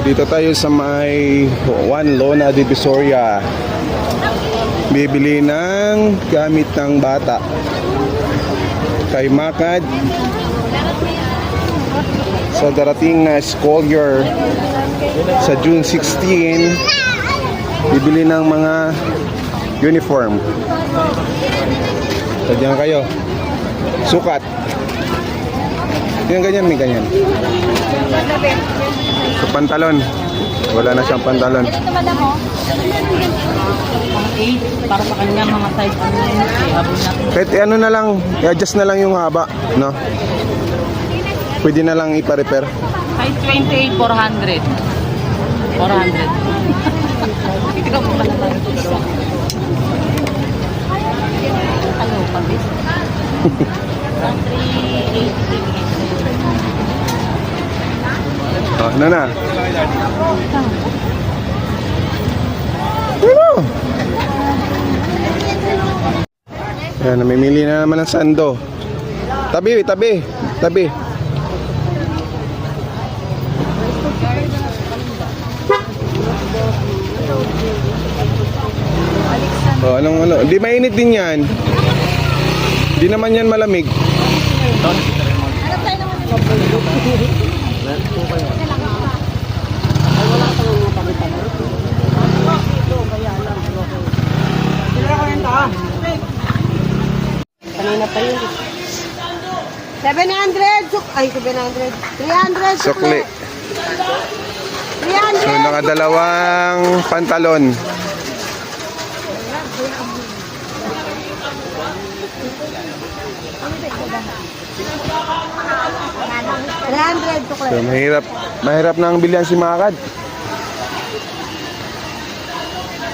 Dito tayo sa may Juan Lona Divisoria. Bibili ng gamit ng bata. Kay Makad. Sa darating na school year sa June 16, bibili ng mga uniform. So diyan kayo. Sukat. Yung ganyan, may ganyan. Sa pantalon. Wala na siyang pantalon. Ito madam mo? 8 para sa kanya mga size ano yun. Eh. Kahit ano na lang, i-adjust na lang yung haba, no? Pwede na lang ipa-repair. Size 28, 400. 400. Ikaw mo pala tayo ito dalawa. Ano, pabis? Oh, ano na? Ano? Ayan, namimili na naman ng sando. Tabi, tabi, tabi. Oh, anong ano? Di mainit din yan. Di naman yan malamig. Kanina pa yun. 700! Suk Ay, 700. 300 Sukli. 300! So, nakadalawang pantalon. So, mahirap, mahirap na ang bilyan si Makad.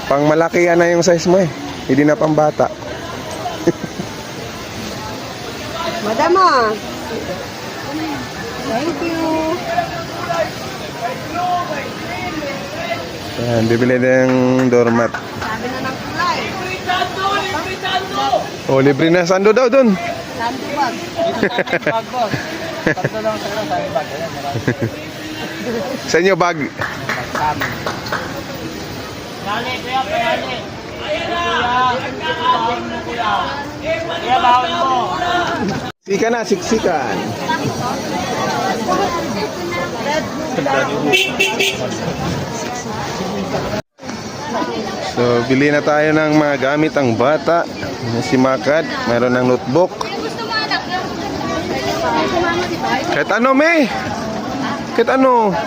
Pang malaki yan na yung size mo eh. Hindi na pang bata. Madam ah. Thank you. Ayan, bibili ng doormat. Sabi na ng kulay. Oh, libre na sando daw dun. Sandbag. Sa inyo bag. Dali, kuya, dali. Kuya, bawal mo. Sika na, siksikan. So, bili na tayo ng mga gamit ang bata. Si Makad, mayroon ng notebook. Kahit ano, may. Kahit ano.